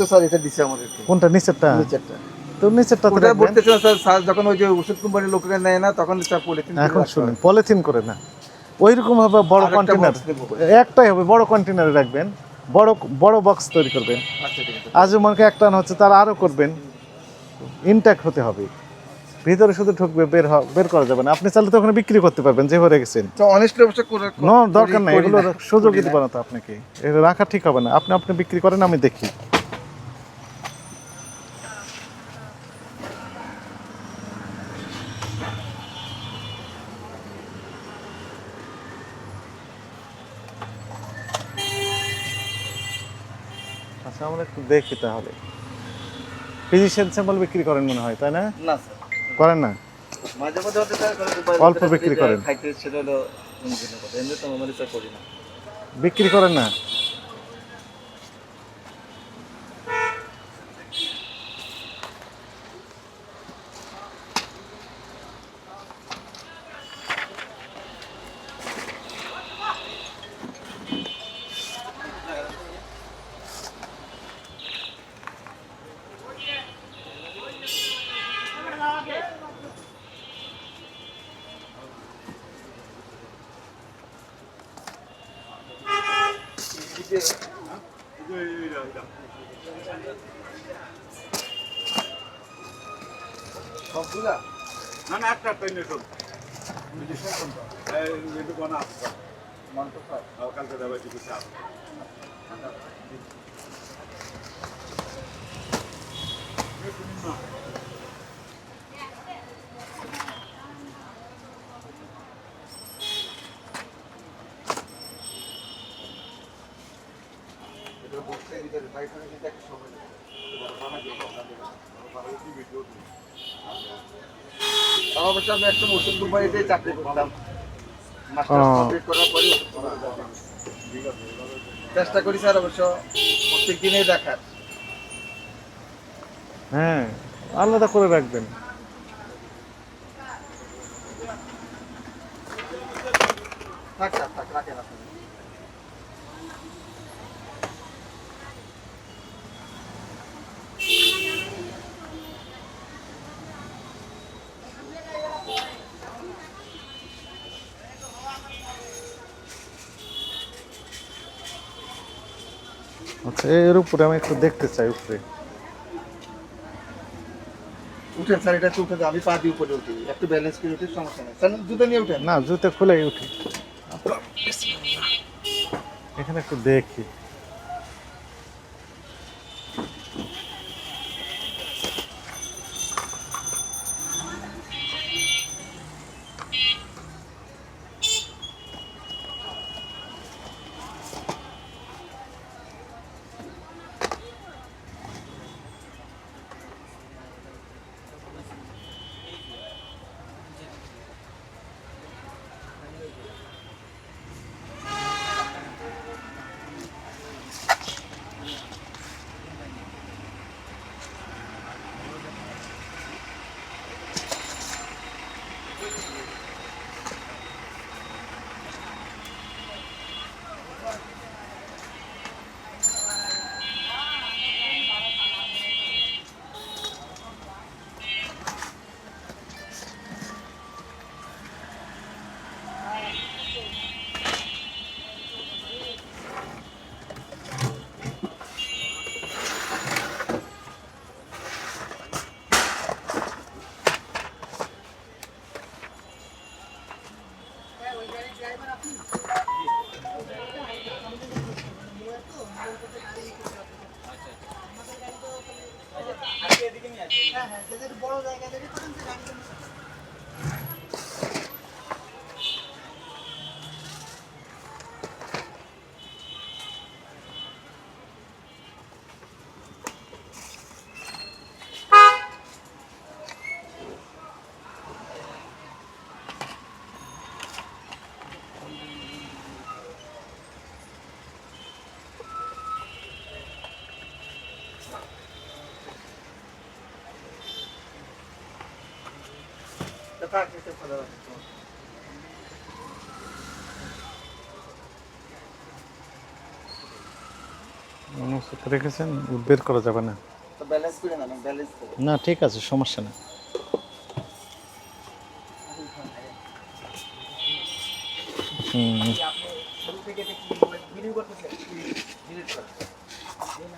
তো স্যার এটা দিছে আমাদেরকে। কোনটা নিচেরটা? নিচেরটা। তো নিচেরটাতে ওটা বলতেছে স্যার স্যার যখন ওই যে ওষুধ কোম্পানির লোকেরা নেয় না তখন স্যার পলিথিন এখন শুনুন পলিথিন করে না। ওইরকম হবে বড় কন্টেনার একটাই হবে বড় কন্টেনারে রাখবেন। বড় বড় বক্স তৈরি করবেন। আচ্ছা আজ মনে একটা হচ্ছে তার আরও করবেন। ইনট্যাক্ট হতে হবে। ভিতরে শুধু ঢুকবে বের বের করা যাবে না। আপনি চাইলে তো ওখানে বিক্রি করতে পারবেন যেভাবে রেখেছেন তো অনেস্টলি অবশ্য করে নো দরকার নাই এগুলো সুযোগই করি তো আপনাকে। এটা রাখা ঠিক হবে না। আপনি আপনি বিক্রি করেন আমি দেখি। আচ্ছা আমরা একটু দেখি তাহলে। ফিজিশিয়ান স্যাম্পল বিক্রি করেন মনে হয় তাই না? না স্যার। করেন না? মাঝে মাঝে হতে অল্প বিক্রি করেন। খাইতে সেটা হলো এমনি তো আমরা করি না। বিক্রি করেন না? সবগুলা? না না একটা একটা নিয়ে শোন। কালকে দেওয়া কিছু চাপ এটা বসতে দিতে তাই করে কিন্তু একটা সময় লাগে এবার বানা দিয়ে আপনাদের বানা দিয়ে ভিডিও দিই আমার অবশ্য আমি একটা ওষুধ কোম্পানিতে চাকরি করতাম। মাস্টার্স কমপ্লিট করার পরে চেষ্টা করি স্যার অবশ্য প্রত্যেক দিনেই দেখার। হ্যাঁ আলাদা করে রাখবেন। থাক স্যার থাক রাখেন আপনি আচ্ছা এর উপরে আমি একটু দেখতে চাই উপরে। উঠেন স্যার এটা তো উঠে। আমি পা দিয়ে উপরে উঠি একটু ব্যালেন্স করে উঠি সমস্যা নেই। স্যার জুতো নিয়ে উঠেন। না জুতো খুলে উঠি। এখানে একটু দেখি। থাক এটা ফেলে রাখেন। মনোসেট রেখেছেন? বের করা যাবে না। না না ঠিক আছে সমস্যা করেন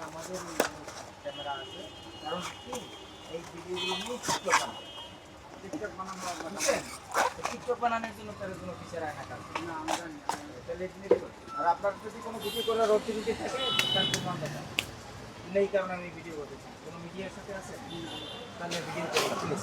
আমাদের ক্যামেরা আছে কারণ কি এই ভিডিওগুলো নিয়ে টিকটক বানানোর জন্য তার কোনো ফিচার আয় না। আমরা জানি আর আপনার যদি কোনো ভিডিও করার অথরিটি থাকে তার বন্ধ এই কারণে আমি ভিডিও করতেছি। কোনো মিডিয়ার সাথে আছে? তাহলে ভিডিও করুন প্লিজ